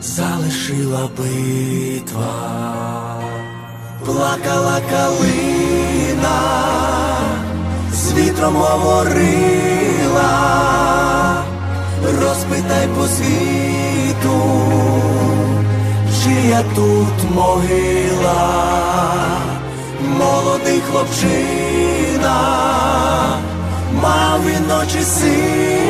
залишила битва, плакала калина, з вітром говорила, розпитай по світу, чия тут могила, молодий хлопчина, мав і ночі сині. чи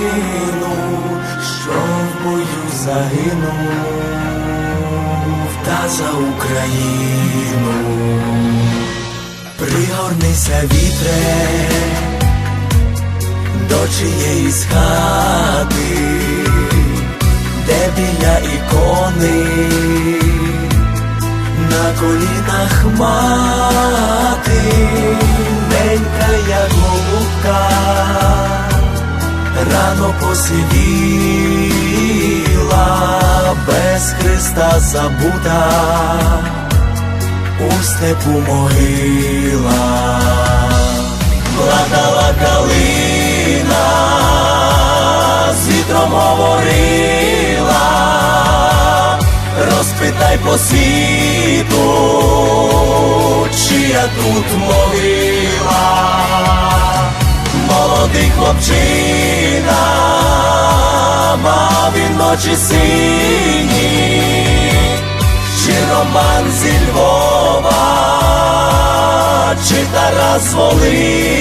сину, що в бою загинув, та за Україну, пригорнися вітре до чиєїсь хати, де біля ікони на колінах мати, ненька як голубка, рано посивіла, без Христа забута, у степу могила, плакала калина, з вітром говорила розпитай по світу, чия тут могила, молодий хлопчина, ночі сині, чи Роман зі Львова, чи Тарас з Волині,